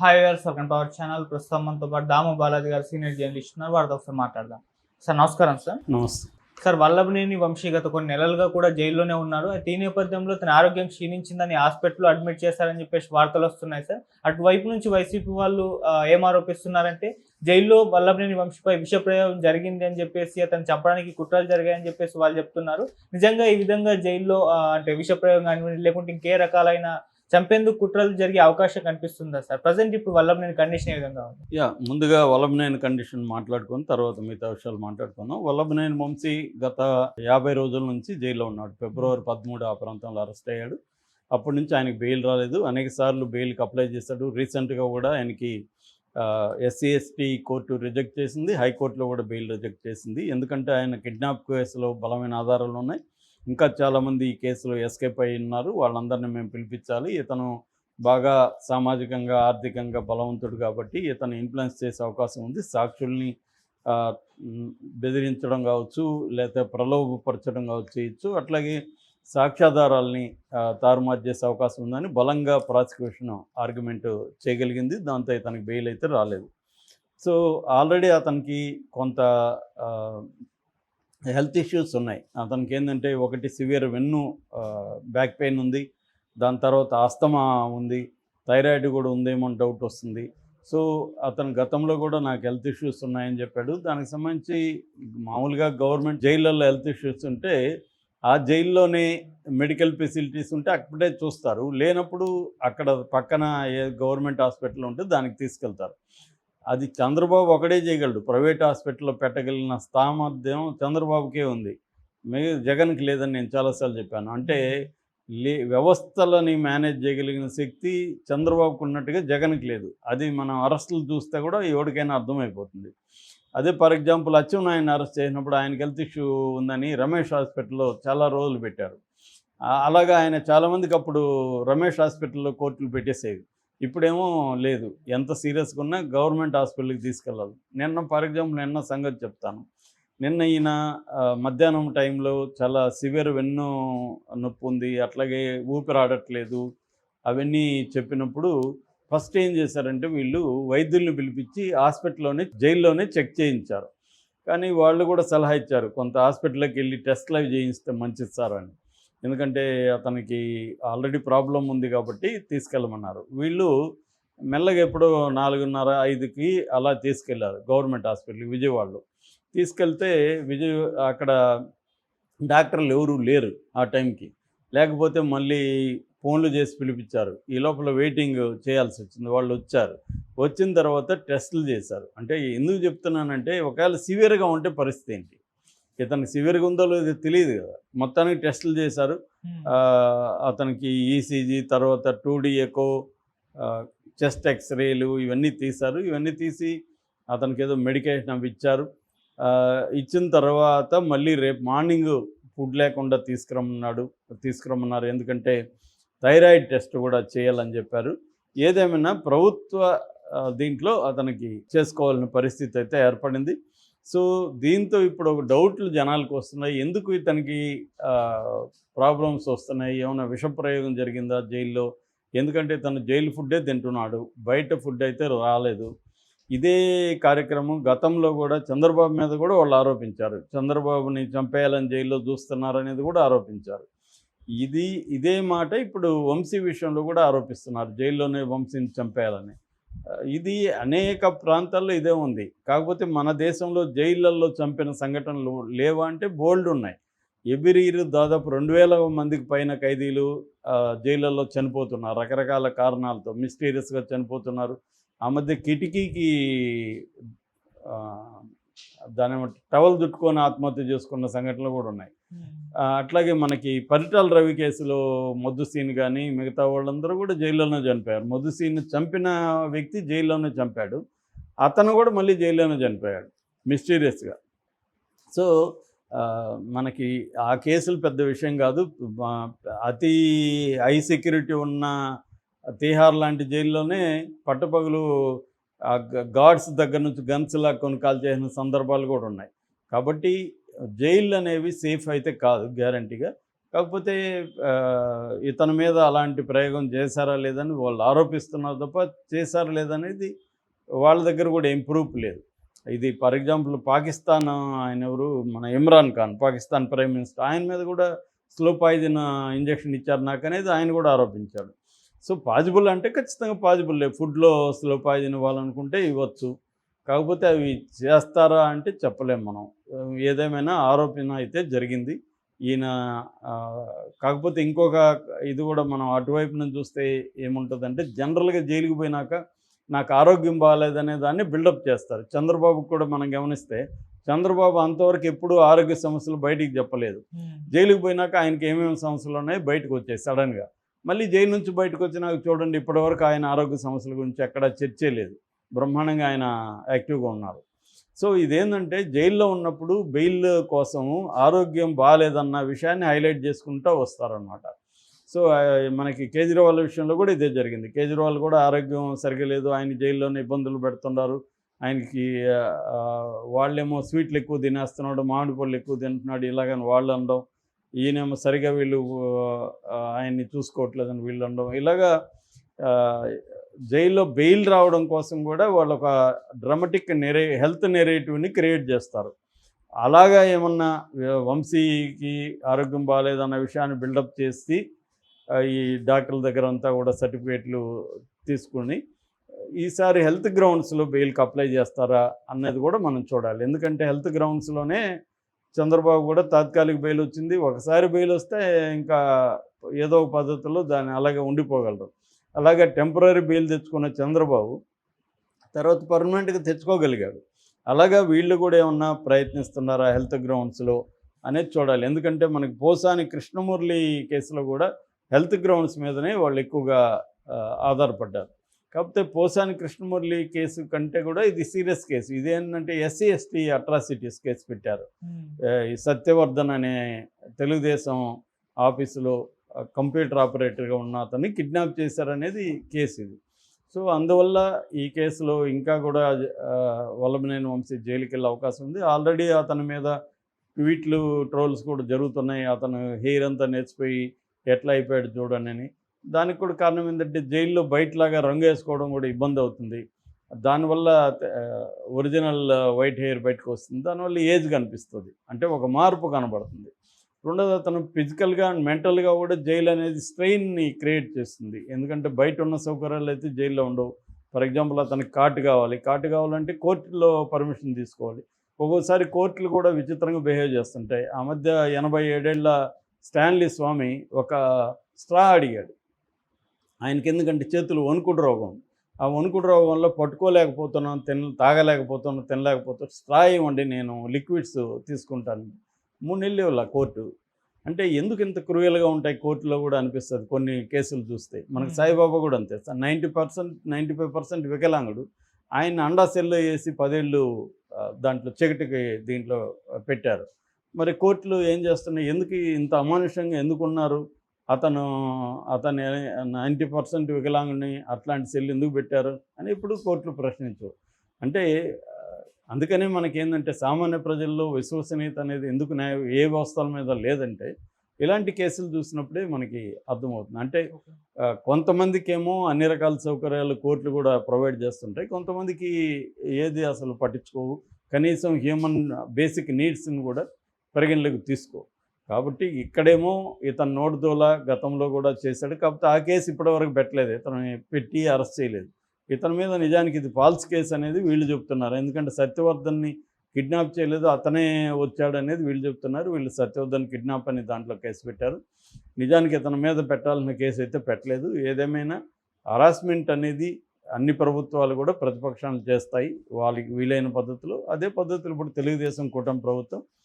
Hi గారు second power channel ప్రస్తుతం మనతో పాటు దాము బాలాజీ గారు సీనియర్ జర్నలిస్ట్ ఉన్నారు. వారితో ఒకసారి మాట్లాడదాం. సార్ నమస్కారం సార్ నమస్తే. సార్ వల్లభనేని వంశీ గత కొన్ని నెలలుగా కూడా జైల్లోనే ఉన్నారు. అయితే ఈ నేపథ్యంలో తన ఆరోగ్యం క్షీణించిందని హాస్పిటల్లో అడ్మిట్ చేశారని చెప్పేసి వార్తలు వస్తున్నాయి సార్ అటువైపు నుంచి వైసీపీ వాళ్ళు ఏం ఆరోపిస్తున్నారంటే జైల్లో వల్లభనేని వంశీపై విష ప్రయోగం జరిగింది అని చెప్పేసి అతను చంపడానికి కుట్రలు జరిగాయని చెప్పేసి వాళ్ళు చెప్తున్నారు. నిజంగా ఈ విధంగా జైల్లో అంటే విష ప్రయోగం కానివ్వండి లేకుంటే ఇంకే రకాలైన చంపేందుకు కుట్రలు జరిగే అవకాశం కనిపిస్తుందా సార్? ప్రజెంట్ ఇప్పుడు వల్లభనేని కండిషన్ ఏ విధంగా ఉంది? యా ముందుగా వల్లభనేని కండిషన్ మాట్లాడుకొని తర్వాత మిగతా విషయాలు మాట్లాడుకుందాం. వల్లభనేని వంశీ గత యాభై రోజుల నుంచి జైల్లో ఉన్నాడు. ఫిబ్రవరి పదమూడు ఆ ప్రాంతంలో అరెస్ట్ అయ్యాడు. అప్పటి నుంచి ఆయనకి బెయిల్ రాలేదు. అనేక సార్లు బెయిల్కి అప్లై చేశాడు. రీసెంట్గా కూడా ఆయనకి ఎస్సీ ఎస్టీ కోర్టు రిజెక్ట్ చేసింది. హైకోర్టులో కూడా బెయిల్ రిజెక్ట్ చేసింది. ఎందుకంటే ఆయన కిడ్నాప్ కేసులో బలమైన ఆధారాలు ఉన్నాయి. ఇంకా చాలామంది ఈ కేసులో ఎస్కేప్ అయి ఉన్నారు. వాళ్ళందరినీ మేము పిలిపించాలి. ఇతను బాగా సామాజికంగా ఆర్థికంగా బలవంతుడు కాబట్టి ఇతను ఇన్ఫ్లుయెన్స్ చేసే అవకాశం ఉంది. సాక్షుల్ని బెదిరించడం కావచ్చు లేకపోతే ప్రలోభపరచడం కావచ్చు చేయొచ్చు. అట్లాగే సాక్ష్యాధారాల్ని తారుమారు చేసే అవకాశం ఉందని బలంగా ప్రాసిక్యూషన్ ఆర్గ్యుమెంట్ చేయగలిగింది. దాంతో ఇతనికి బెయిల్ అయితే రాలేదు. సో ఆల్రెడీ అతనికి కొంత హెల్త్ ఇష్యూస్ ఉన్నాయి. అతనికి ఏంటంటే ఒకటి సివియర్ వెన్ను బ్యాక్ పెయిన్ ఉంది. దాని తర్వాత ఆస్తమా ఉంది. థైరాయిడ్ కూడా ఉందేమో డౌట్ వస్తుంది. సో అతను గతంలో కూడా నాకు హెల్త్ ఇష్యూస్ ఉన్నాయని చెప్పాడు. దానికి సంబంధించి మామూలుగా గవర్నమెంట్ జైళ్ళల్లో హెల్త్ ఇష్యూస్ ఉంటే ఆ జైల్లోనే మెడికల్ ఫెసిలిటీస్ ఉంటే అక్కడే చూస్తారు. లేనప్పుడు అక్కడ పక్కన ఏ గవర్నమెంట్ హాస్పిటల్ ఉంటే దానికి తీసుకెళ్తారు. అది చంద్రబాబు ఒకడే చేయగలడు. ప్రైవేట్ హాస్పిటల్లో పెట్టగలిగిన సామర్థ్యం చంద్రబాబుకే ఉంది. మిగ జగన్కి లేదని నేను చాలాసార్లు చెప్పాను. అంటే లే వ్యవస్థలని మేనేజ్ చేయగలిగిన శక్తి చంద్రబాబుకు ఉన్నట్టుగా జగన్కి లేదు. అది మనం అరెస్టులు చూస్తే కూడా ఎవరికైనా అర్థమైపోతుంది. అదే ఫర్ ఎగ్జాంపుల్ అచ్చెన్నాయన అరెస్ట్ చేసినప్పుడు ఆయనకి హెల్త్ ఇష్యూ ఉందని రమేష్ హాస్పిటల్లో చాలా రోజులు పెట్టారు. అలాగా ఆయన చాలామందికి అప్పుడు రమేష్ హాస్పిటల్లో కోర్టులు పెట్టేసేవి. ఇప్పుడేమో లేదు. ఎంత సీరియస్గా ఉన్నా గవర్నమెంట్ హాస్పిటల్కి తీసుకెళ్ళాలి. నిన్న ఫర్ ఎగ్జాంపుల్ నిన్న సంగతి చెప్తాను. నిన్న ఈయన మధ్యాహ్నం టైంలో చాలా సివియర్ వెన్ను నొప్పి ఉంది. అట్లాగే ఊపిరాడట్లేదు అవన్నీ చెప్పినప్పుడు ఫస్ట్ ఏం చేశారంటే వీళ్ళు వైద్యుల్ని పిలిపించి హాస్పిటల్లోనే జైల్లోనే చెక్ చేయించారు. కానీ వాళ్ళు కూడా సలహా ఇచ్చారు. కొంత హాస్పిటల్కి వెళ్ళి టెస్ట్లు అవి చేయిస్తే మంచిది సార్ అని. ఎందుకంటే అతనికి ఆల్రెడీ ప్రాబ్లం ఉంది కాబట్టి తీసుకెళ్ళమన్నారు. వీళ్ళు మెల్లగా ఎప్పుడో నాలుగున్నర ఐదుకి అలా తీసుకెళ్ళారు గవర్నమెంట్ హాస్పిటల్కి విజయవాడలో. తీసుకెళ్తే విజయ అక్కడ డాక్టర్లు ఎవరూ లేరు ఆ టైంకి. లేకపోతే మళ్ళీ ఫోన్లు చేసి పిలిపించారు. ఈ లోపల వెయిటింగ్ చేయాల్సి వచ్చింది. వాళ్ళు వచ్చారు. వచ్చిన తర్వాత టెస్టులు చేశారు. అంటే ఎందుకు చెప్తున్నానంటే ఒకవేళ సివియర్గా ఉంటే పరిస్థితి ఏంటి? ఇతనికి సివియర్గా ఉందో లేదో తెలియదు కదా. మొత్తానికి టెస్టులు చేశారు. అతనికి ఈసీజీ తర్వాత టూ డి ఎకో చెస్ట్ ఎక్స్రేలు ఇవన్నీ తీశారు. ఇవన్నీ తీసి అతనికి ఏదో మెడికేషన్ అవి ఇచ్చారు ఇచ్చిన తర్వాత మళ్ళీ రేపు మార్నింగ్ ఫుడ్ లేకుండా తీసుకురమ్మన్నాడు తీసుకురమ్మన్నారు. ఎందుకంటే థైరాయిడ్ టెస్ట్ కూడా చేయాలని చెప్పారు. ఏదేమైనా ప్రభుత్వ దీంట్లో అతనికి చేసుకోవాలని పరిస్థితి అయితే ఏర్పడింది. సో దీంతో ఇప్పుడు ఒక డౌట్లు జనాలకు వస్తున్నాయి. ఎందుకు ఇతనికి ప్రాబ్లమ్స్ వస్తున్నాయి? ఏమైనా విషప్రయోగం జరిగిందా జైల్లో? ఎందుకంటే తను జైలు ఫుడ్డే తింటున్నాడు. బయట ఫుడ్ అయితే రాలేదు. ఇదే కార్యక్రమం గతంలో కూడా చంద్రబాబు మీద కూడా వాళ్ళు ఆరోపించారు. చంద్రబాబుని చంపేయాలని జైల్లో చూస్తున్నారు అనేది కూడా ఆరోపించారు. ఇది ఇదే మాట ఇప్పుడు వంశీ విషయంలో కూడా ఆరోపిస్తున్నారు. జైల్లోనే వంశీని చంపేయాలని. ఇది అనేక ప్రాంతాల్లో ఇదే ఉంది. కాకపోతే మన దేశంలో జైళ్ళల్లో చంపిన సంఘటనలు లేవా అంటే బోల్డ్ ఉన్నాయి. ఎవ్రీ ఇయర్ దాదాపు రెండు వేల మందికి పైన ఖైదీలు జైళ్ళల్లో చనిపోతున్నారు. రకరకాల కారణాలతో మిస్టీరియస్గా చనిపోతున్నారు. ఆ మధ్య కిటికీకి దాని టవల్ చుట్టుకొని ఆత్మహత్య చేసుకున్న సంఘటనలు కూడా ఉన్నాయి. అట్లాగే మనకి పరిటాల రవి కేసులో మధుసీన్ కానీ మిగతా వాళ్ళందరూ కూడా జైల్లోనే చనిపోయారు. మధుసీన్ చంపిన వ్యక్తి జైల్లోనే చంపాడు. అతను కూడా మళ్ళీ జైల్లోనే చనిపోయాడు మిస్టీరియస్గా. సో మనకి ఆ కేసులు పెద్ద విషయం కాదు. అతి హై సెక్యూరిటీ ఉన్న తీహార్ లాంటి జైల్లోనే పట్టపగలు గాడ్స్ దగ్గర నుంచి గన్స్ లాక్కొని కాల్ చేసిన సందర్భాలు కూడా ఉన్నాయి. కాబట్టి జైళ్ళు అనేవి సేఫ్ అయితే కాదు గ్యారంటీగా కాకపోతే ఇతని మీద అలాంటి ప్రయోగం చేశారా లేదని వాళ్ళు ఆరోపిస్తున్నారు తప్ప చేశారా లేదనేది వాళ్ళ దగ్గర కూడా ఏం ప్రూఫ్ లేదు. ఇది ఫర్ ఎగ్జాంపుల్ పాకిస్తాన్ ఆయన ఎవరు? మన ఇమ్రాన్ ఖాన్ పాకిస్తాన్ ప్రైమ్ మినిస్టర్ ఆయన మీద కూడా స్లో పాయిజన్ ఇంజెక్షన్ ఇచ్చారు నాకు అనేది ఆయన కూడా ఆరోపించాడు. సో పాజిబుల్ అంటే ఖచ్చితంగా పాజిబుల్ లేదు ఫుడ్లో స్లో పాయిజన్ ఇవ్వాలనుకుంటే ఇవ్వచ్చు. కాకపోతే అవి చేస్తారా అంటే చెప్పలేం మనం. ఏదేమైనా ఆరోపణ అయితే జరిగింది. ఈయన కాకపోతే ఇంకొక ఇది కూడా మనం అటువైపు నుంచి చూస్తే ఏముంటుందంటే జనరల్గా జైలుకి పోయినాక నాకు ఆరోగ్యం బాగాలేదనే దాన్ని బిల్డప్ చేస్తారు. చంద్రబాబు కూడా మనం గమనిస్తే చంద్రబాబు అంతవరకు ఎప్పుడూ ఆరోగ్య సమస్యలు బయటికి చెప్పలేదు. జైలుకి పోయినాక ఆయనకి ఏమేమి సమస్యలు ఉన్నాయి బయటకు వచ్చాయి సడన్గా. మళ్ళీ జైలు నుంచి బయటకు వచ్చినాక చూడండి ఇప్పటివరకు ఆయన ఆరోగ్య సమస్యల గురించి ఎక్కడా చర్చే లేదు. బ్రహ్మాండంగా ఆయన యాక్టివ్గా ఉన్నారు. సో ఇదేంటంటే జైల్లో ఉన్నప్పుడు బెయిల్ కోసము ఆరోగ్యం బాగాలేదన్న విషయాన్ని హైలైట్ చేసుకుంటూ వస్తారనమాట సో మనకి కేజ్రీవాల్ విషయంలో కూడా ఇదే జరిగింది. కేజ్రీవాల్ కూడా ఆరోగ్యం సరిగా లేదు ఆయన జైల్లోనే ఇబ్బందులు పెడుతున్నారు ఆయనకి వాళ్ళేమో స్వీట్లు ఎక్కువ తినేస్తున్నాడు మామిడి పళ్ళు ఎక్కువ తింటున్నాడు ఇలాగని వాళ్ళు అనడం. ఈయనేమో సరిగా వీళ్ళు ఆయన్ని చూసుకోవట్లేదని వీళ్ళు అనడం. ఇలాగా జైల్లో బెయిల్ రావడం కోసం కూడా వాళ్ళు ఒక డ్రమటిక్ నెరే హెల్త్ నెరేటివ్ని క్రియేట్ చేస్తారు. అలాగా ఏమన్నా వంశీకి ఆరోగ్యం బాగాలేదన్న విషయాన్ని బిల్డప్ చేసి ఈ డాక్టర్ల దగ్గర అంతా కూడా సర్టిఫికేట్లు తీసుకుని ఈసారి హెల్త్ గ్రౌండ్స్లో బెయిల్కి అప్లై చేస్తారా అన్నది కూడా మనం చూడాలి. ఎందుకంటే హెల్త్ గ్రౌండ్స్లోనే చంద్రబాబు కూడా తాత్కాలిక బెయిల్ వచ్చింది. ఒకసారి బెయిల్ వస్తే ఇంకా ఏదో ఒక పద్ధతిలో దాన్ని అలాగే ఉండిపోగలరు. అలాగే టెంపరీ బెయిల్ తెచ్చుకున్న చంద్రబాబు తర్వాత పర్మనెంట్గా తెచ్చుకోగలిగాడు. అలాగా వీళ్ళు కూడా ఏమన్నా ప్రయత్నిస్తున్నారా హెల్త్ గ్రౌండ్స్లో అనేది చూడాలి. ఎందుకంటే మనకి పోసాని కృష్ణమురళి కేసులో కూడా హెల్త్ గ్రౌండ్స్ మీదనే వాళ్ళు ఎక్కువగా ఆధారపడ్డారు. కాకపోతే పోసాని కృష్ణమురళి కేసు కంటే కూడా ఇది సీరియస్ కేసు. ఇదేంటంటే ఎస్సీ ఎస్టీ అట్రాసిటీస్ కేసు పెట్టారు. ఈ సత్యవర్ధన్ అనే తెలుగుదేశం ఆఫీసులో కంప్యూటర్ ఆపరేటర్గా ఉన్న అతన్ని కిడ్నాప్ చేశారనేది కేసు ఇది. సో అందువల్ల ఈ కేసులో ఇంకా కూడా వల్లభనేని వంశీ జైలుకి వెళ్ళే అవకాశం ఉంది. ఆల్రెడీ అతని మీద ట్వీట్లు ట్రోల్స్ కూడా జరుగుతున్నాయి. అతను హెయిర్ అంతా నేర్చిపోయి ఎట్లా అయిపోయాడు చూడనని దానికి కూడా కారణం ఏంటంటే జైల్లో బయటలాగా రంగు వేసుకోవడం కూడా ఇబ్బంది అవుతుంది. దానివల్ల ఒరిజినల్ వైట్ హెయిర్ బయటకు వస్తుంది. దానివల్ల ఏజ్ కనిపిస్తుంది. అంటే ఒక మార్పు కనబడుతుంది. రెండోది అతను ఫిజికల్గా అండ్ మెంటల్గా కూడా జైలు అనేది స్ట్రెయిన్ని క్రియేట్ చేస్తుంది. ఎందుకంటే బయట ఉన్న సౌకర్యాలు అయితే జైల్లో ఉండవు. ఫర్ ఎగ్జాంపుల్ అతనికి కాటు కావాలి. కాటు కావాలంటే కోర్టులో పర్మిషన్ తీసుకోవాలి. ఒక్కోసారి కోర్టులు కూడా విచిత్రంగా బిహేవ్ చేస్తుంటాయి. ఆ మధ్య ఎనభై ఏడేళ్ళ స్టాన్లీ స్వామి ఒక స్ట్రా అడిగాడు. ఆయనకి ఎందుకంటే చేతులు వణుకుడు రోగం. ఆ వణుకుడు రోగంలో పట్టుకోలేకపోతున్నాను తిన తాగలేకపోతున్నాను తినలేకపోతున్నాను స్ట్రా ఇవ్వండి నేను లిక్విడ్స్ తీసుకుంటాను. మూడు నెలలు ఇవ్వాల కోర్టు. అంటే ఎందుకు ఇంత క్రూయల్గా ఉంటాయి కోర్టులో కూడా అనిపిస్తుంది కొన్ని కేసులు చూస్తే. మనకు. సాయిబాబా కూడా అంతే. Ninety percent ninety five percent వికలాంగుడు ఆయన అండా సెల్లో వేసి పదేళ్ళు దాంట్లో చీకటికి దీంట్లో పెట్టారు. మరి కోర్టులు ఏం చేస్తున్నాయి? ఎందుకు ఇంత అమానుషంగా ఎందుకు ఉన్నారు? అతను అతను నైంటీ పర్సెంట్ వికలాంగుని అట్లాంటి సెల్ ఎందుకు పెట్టారు? అని ఇప్పుడు కోర్టులు ప్రశ్నించవు అంటే అందుకనే మనకేందంటే సామాన్య ప్రజల్లో విశ్వసనీయత అనేది ఎందుకు న్యాయ ఏ వ్యవస్థల మీద లేదంటే ఇలాంటి కేసులు చూసినప్పుడే మనకి అర్థమవుతుంది. అంటే ఆ, కొంతమందికేమో అన్ని రకాల సౌకర్యాలు కోర్టులు కూడా ప్రొవైడ్ చేస్తుంటాయి. కొంతమందికి ఏది అసలు పట్టించుకోవు. కనీసం హ్యూమన్ బేసిక్ నీడ్స్ని కూడా పరిగణలోకి తీసుకో. కాబట్టి ఇక్కడేమో ఇతను నోటుదోల గతంలో కూడా చేశాడు. కాకపోతే ఆ కేసు ఇప్పటివరకు పెట్టలేదు. ఇతను పెట్టి అరెస్ట్ చేయలేదు. ఇతని మీద నిజానికి ఇది ఫాల్స్ కేసు అనేది వీళ్ళు చెప్తున్నారు. ఎందుకంటే సత్యవర్ధన్ని కిడ్నాప్ చేయలేదు అతనే వచ్చాడు అనేది వీళ్ళు చెప్తున్నారు. వీళ్ళు సత్యవర్ధన్ కిడ్నాప్ అని దాంట్లో కేసు పెట్టారు. నిజానికి ఇతని మీద పెట్టాల్సిన కేసు అయితే పెట్టలేదు. ఏదేమైనా హరాస్మెంట్ అనేది అన్ని ప్రభుత్వాలు కూడా ప్రతిపక్షాలు చేస్తాయి. వాళ్ళకి వీలైన పద్ధతిలో. అదే పద్ధతులు ఇప్పుడు తెలుగుదేశం కూటమి ప్రభుత్వం